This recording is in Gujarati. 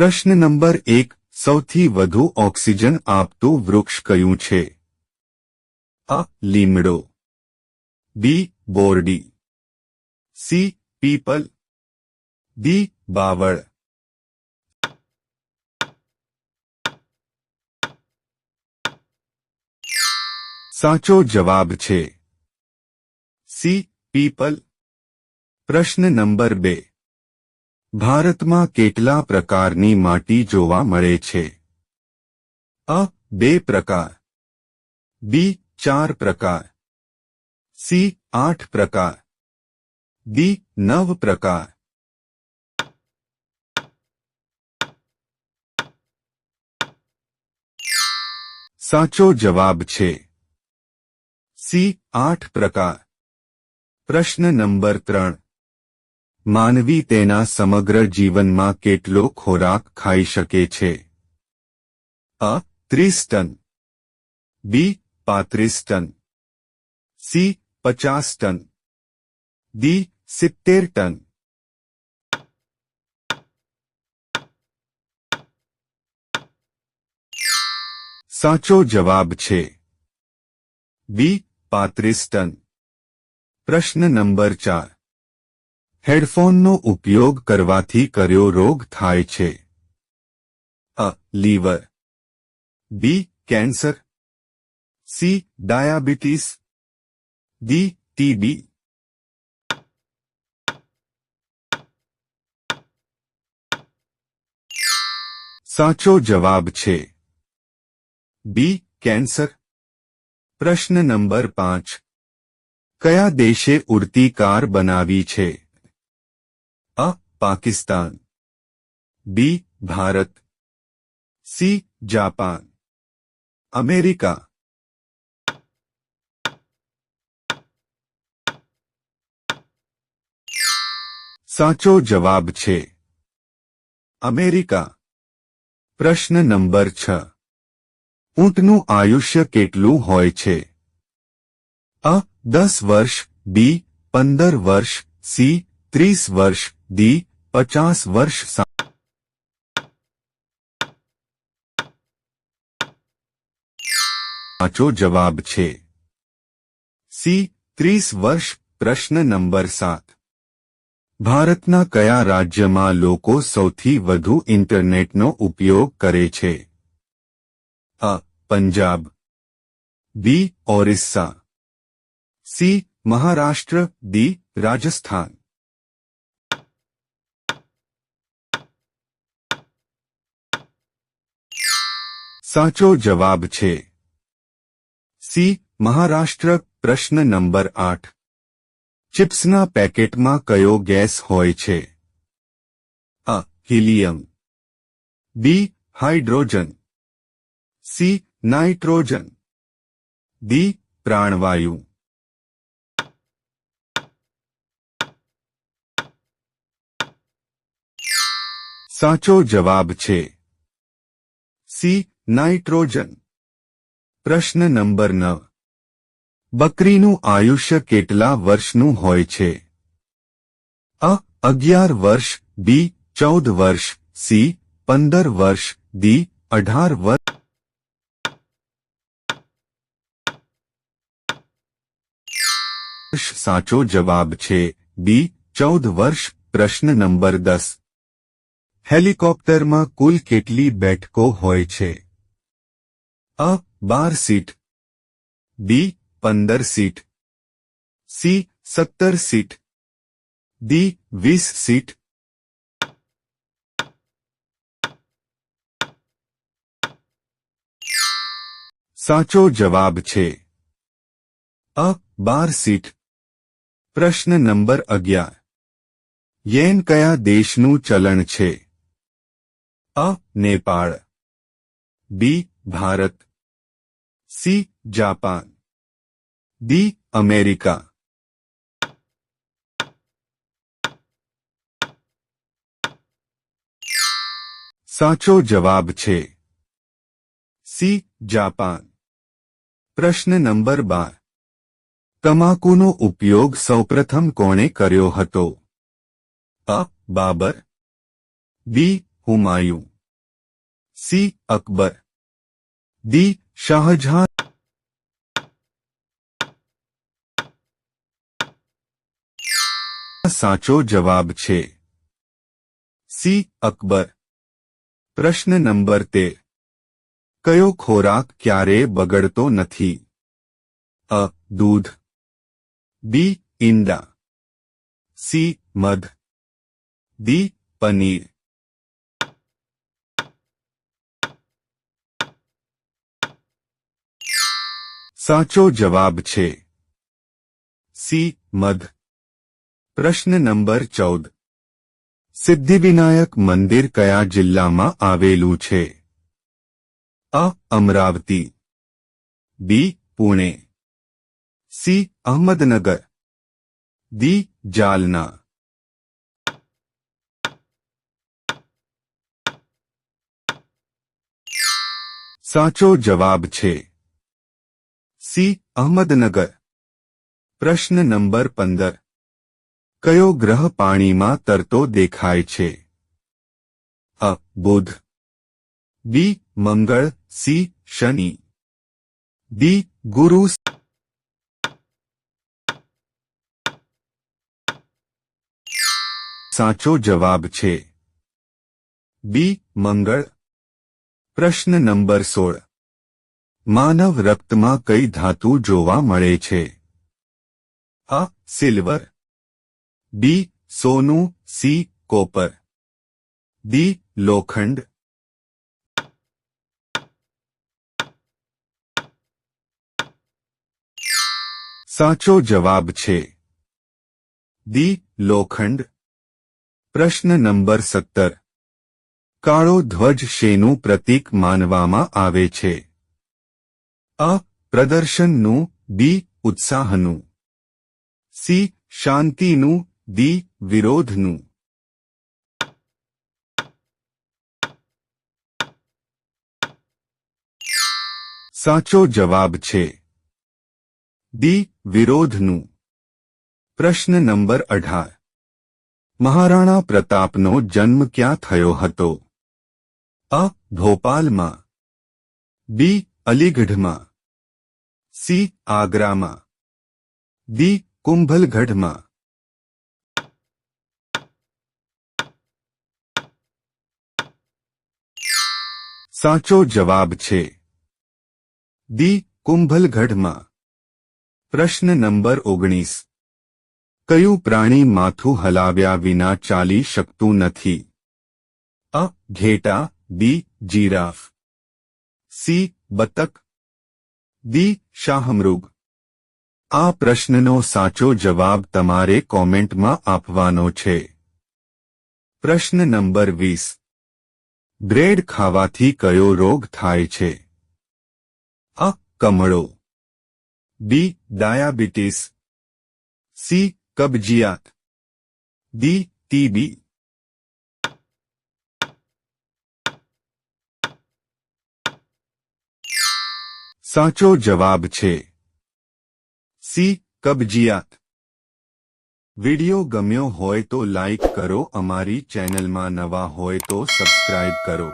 પ્રશ્ન નંબર એક, સૌથી વધુ ઓક્સિજન આપતું વૃક્ષ કયું છે? અ, લીમડો. બી, બોરડી. સી, પીપલ. ડી, બાવળ. સાચો જવાબ છે. C, people. પ્રશ્ન નંબર બે. ભારતમાં કેટલા પ્રકારની માટી જોવા મળે છે? અ, બે પ્રકાર. બી, ચાર પ્રકાર. સી, આઠ પ્રકાર. ડી, નવ પ્રકાર. સાચો જવાબ છે. સી, આઠ પ્રકાર. પ્રશ્ન નંબર ત્રણ. માનવી તેના સમગ્ર જીવનમાં કેટલો ખોરાક ખાઈ શકે છે? અ ત્રીસ ટન બી પાંત્રીસ ટન સી પચાસ ટન ડી સિત્તેર ટન સાચો જવાબ છે. બી પાંત્રીસ ટન પ્રશ્ન નંબર ચાર. હેડફોનનો ઉપયોગ કરવાથી કયો રોગ થાય છે. અ, liver. B, cancer. C, diabetes. D, TB. સાચો જવાબ છે. બી, કેન્સર. પ્રશ્ન નંબર પાંચ. કયા દેશે ઉડતી કાર બનાવી છે? અ Pakistan. B, Bharat. C, Japan. America. સાચો જવાબ છે. અમેરિકા. પ્રશ્ન નંબર છ. ઊંટનું આયુષ્ય કેટલું હોય છે? અ, દસ વર્ષ, બી, પંદર વર્ષ, સી, ત્રીસ વર્ષ, ડી પચાસ વર્ષ સા- સાચો જવાબ છે સી ત્રીસ વર્ષ પ્રશ્ન નંબર સાત ભારતના કયા રાજ્યમાં લોકો સૌથી વધુ ઇન્ટરનેટનો ઉપયોગ કરે છે અ Punjab B Orissa C Maharashtra D Rajasthan સાચો જવાબ છે. સી. મહારાષ્ટ્ર, પ્રશ્ન નંબર આઠ. ચિપ્સના પેકેટમાં કયો ગેસ હોય છે? અ. Helium. B. Hydrogen. C. Nitrogen. D. પ્રાણવાયુ. સાચો જવાબ છે. સી. નાઇટ્રોજન પ્રશ્ન નંબર નવ. બકરીનું આયુષ્ય કેટલા વર્ષનું હોય છે? અ, અગિયાર વર્ષ, બી, ચૌદ વર્ષ, સી, પંદર વર્ષ દી અઢાર વર્ષ સાચો જવાબ છે, બી, ચૌદ વર્ષ, પ્રશ્ન નંબર દસ. હેલિકોપ્ટરમાં કુલ કેટલી બેઠકો હોય છે? અ, બાર સીટ. બી, પંદર સીટ. સી, સત્તર સીટ. ડી, વીસ સીટ. સાચો જવાબ છે. અ, બાર સીટ. પ્રશ્ન નંબર અગિયાર. યેન કયા દેશનું ચલણ છે? અ, Nepal. B, Bharat. C Japan D America સાચો જવાબ છે સી જાપાન પ્રશ્ન નંબર બાર તમાકુનો ઉપયોગ સૌપ્રથમ કોણે કર્યો હતો અ Babar B Humayun C Akbar D Shahjahan સાચો જવાબ છે. સી. અકબર. પ્રશ્ન નંબર તેર કયો ખોરાક ક્યારે બગડતો નથી? અ. દૂધ. બી. ઈંડા. સી. મધ. દી પનીર. સાચો જવાબ છે. સી મધ. પ્રશ્ન નંબર ચૌદ. સિદ્ધિવિનાયક મંદિર કયા જિલ્લામાં આવેલું છે? અ. Amravati. B. Pune. C. Ahmednagar. D Jalna. સાચો જવાબ છે. સી. અહમદનગર. પ્રશ્ન નંબર પંદર. કયો ગ્રહ પાણીમાં તરતો દેખાય છે? અ. Budh. B. Mangal. C. Shani. D. Guru સાચો જવાબ છે. બી. મંગળ. પ્રશ્ન નંબર સોળ. માનવ રક્તમાં કઈ ધાતુ જોવા મળે છે? અ, સિલ્વર. બી, સોનું. C, copper. ડી, લોખંડ. સાચો જવાબ છે. દી લોખંડ. પ્રશ્ન નંબર સત્તર. કાળો ધ્વજ શેનું પ્રતીક માનવામાં આવે છે? અ પ્રદર્શનનું બી, ઉત્સાહનું. સી, શાંતિનું દી વિરોધનું. સાચો જવાબ છે. દી વિરોધનું. પ્રશ્ન નંબર અઢાર. મહારાણા પ્રતાપનો જન્મ ક્યાં થયો હતો? અ, ભોપાલમાં. બી, અલીગઢમાં. સી આગ્રામાં. દી કુંભલગઢમાં. સાચો જવાબ છે. દી કુંભલગઢમાં. પ્રશ્ન નંબર ઓગણીસ. કયું પ્રાણી માથું હલાવ્યા વિના ચાલી શકતું નથી? અ ઘેટા, બી જીરાફ. સી બતક. દી શાહમૃગ. આ પ્રશ્નનો સાચો જવાબ તમારે કોમેન્ટમાં આપવાનો છે. પ્રશ્ન નંબર વીસ. બ્રેડ ખાવાથી કયો રોગ થાય છે? અ. કમળો. બી. ડાયાબિટીસ. સી. કબજિયાત. ડી. ટીબી સાચો જવાબ છે. સી કબજિયાત. વિડિયો ગમ્યો હોય તો લાઈક કરો, અમારી ચેનલમાં નવા હોય તો સબસ્ક્રાઇબ કરો.